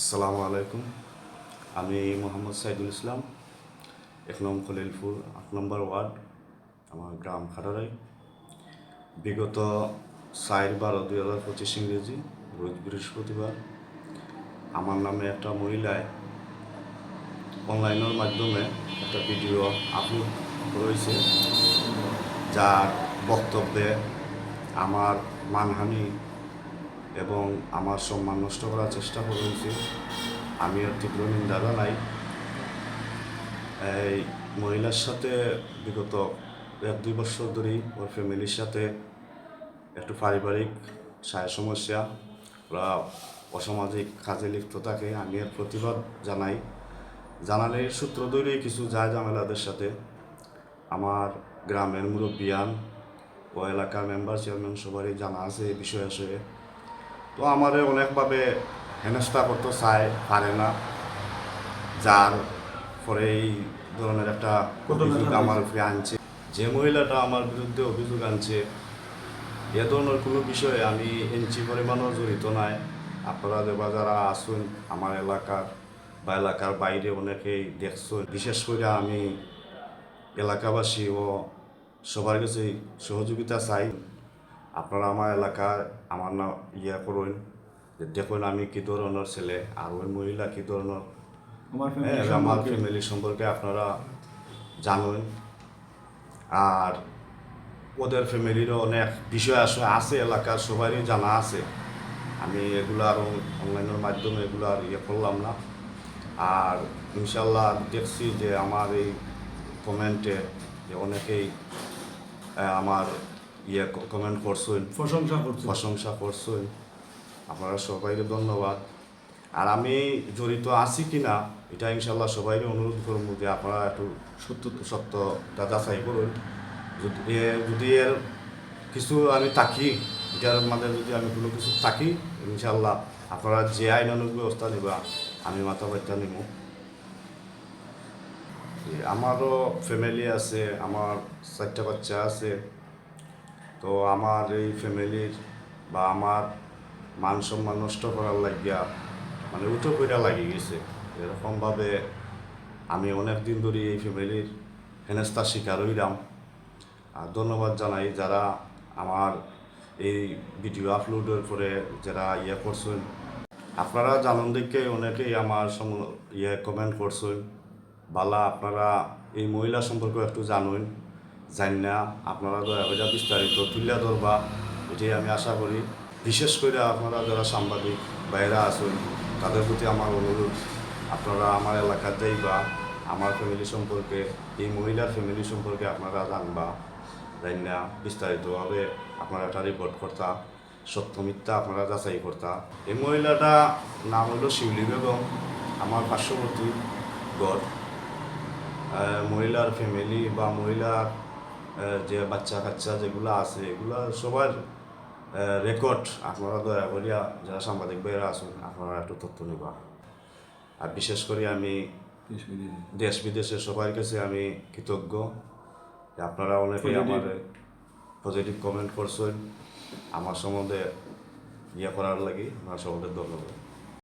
আসসালামু আলাইকুম। আমি মোহাম্মদ সাইদুল ইসলাম এক নং খলিলপুর, আট নম্বর ওয়ার্ড, আমার গ্রাম খাটারাই বিগত চার বারো দুই হাজার পঁচিশ ইংরেজি, রোজ বৃহস্পতিবার, আমার নামে একটা মহিলায় অনলাইনের মাধ্যমে একটা ভিডিও আপলোড রয়েছে, যার বক্তব্যে আমার মানহানি এবং আমার সম্মান নষ্ট করার চেষ্টা করেছি আমি আর তীব্র নিন্দা জানাই এই মহিলার সাথে বিগত এক দুই বছর ধরেই ওর ফ্যামিলির সাথে একটু পারিবারিক সায় সমস্যা ওরা অসামাজিক কাজে লিপ্ত থাকে, আমি এর প্রতিবাদ জানাই। জানালে সূত্র ধরেই কিছু যায় ঝামেলাদের সাথে। আমার গ্রামের মুরব্বিয়ান ও এলাকার মেম্বার চেয়ারম্যান সবারই জানা আছে এই বিষয়ে আসলে। তো আমারে অনেকভাবে হেনস্থা করতে চায় পারে না। যার পরে এই ধরনের একটা অভিযোগ আমার উপরে আনছে। যে মহিলাটা আমার বিরুদ্ধে অভিযোগ আনছে এ ধরনের কোনো বিষয়ে আমি ইঞ্চি পরিমাণও জড়িত নাই। আপনারা দেবা যারা আসুন আমার এলাকার বা এলাকার বাইরে অনেকেই দেখছেন। বিশেষ করে আমি এলাকাবাসী ও সবার কাছে সহযোগিতা চাই। আপনারা আমার এলাকায় আমার নাম ইয়া করুন যে দেখুন আমি কী ধরনের ছেলে আর ওই মহিলা কী ধরনের। আমার ফ্যামিলি সম্পর্কে। আপনারা জানুন। আর ওদের ফ্যামিলিরও অনেক বিষয় আসে আছে এলাকার সবারই জানা আছে। আমি এগুলো আরও অনলাইনের মাধ্যমে এগুলো আর ইয়ে করলাম না। আর ইনশাল্লাহ দেখছি যে আমার এই কমেন্টে যে অনেকেই আমার ইয়ে কমেন্ট করছেন। প্রশংসা করছে প্রশংসা করছেন। আপনারা সবাইকে ধন্যবাদ। আর আমি জড়িত আছি কি না এটা ইনশাল্লাহ সবাইকে অনুরোধ করব যে আপনারা একটু সত্য সত্যটা যাচাই করুন। যদি যদি এর কিছু আমি থাকি এটার মাঝে যদি আমি কোনো কিছু থাকি ইনশাল্লাহ আপনারা যে আইনানুগ ব্যবস্থা নেবা আমি মাথা বাচ্চা নিব আমারও ফ্যামিলি আছে আমার চারটা বাচ্চা আছে। তো আমার এই ফ্যামিলির বা আমার মান সম্মান নষ্ট করার লাগিয়া মানে উঠো কইরা লাগি গেছে। এরকমভাবে আমি অনেক দিন ধরে এই ফ্যামিলির হেনস্তার শিকার হইলাম। আর ধন্যবাদ জানাই যারা আমার এই ভিডিও আপলোডের পরে যারা ইয়ে করছেন। আপনারা জানুন দেখে অনেকেই আমার ইয়ে কমেন্ট করছেন। বালা, আপনারা এই মহিলা সম্পর্কে একটু জানুন। জানি না, আপনারা দয়া করে বিস্তারিত তুলে ধরবা, এটাই আমি আশা করি। বিশেষ করে আপনারা যারা সাংবাদিক বাইরা আছেন, তাদের প্রতি আমার অনুরোধ, আপনারা আমার এলাকাতেই বা আমার ফ্যামিলি সম্পর্কে, এই মহিলার ফ্যামিলি সম্পর্কে আপনারা জানবা। জানি না, বিস্তারিতভাবে আপনারা একটা রিপোর্ট করতা, সত্য মিথ্যা আপনারা যাচাই করতা। এই মহিলাটা নাম হলো শিউলি বেগম, আমার পার্শ্ববর্তী গড়। মহিলার ফ্যামিলি বা মহিলার যে বাচ্চা কাচ্চা যেগুলো আছে এগুলো সবার রেকর্ড আপনারা দয়া করিয়া যারা সাংবাদিক ভাইয়েরা আছেন আপনারা একটু তথ্য নিবা। আর বিশেষ করে আমি দেশ বিদেশে। সবার কাছে আমি কৃতজ্ঞ যে আপনারা অনেকেই আমার পজিটিভ কমেন্ট করছেন। আমার সম্বন্ধে ইয়ে করার লাগে আমার সম্বন্ধে ধন্যবাদ।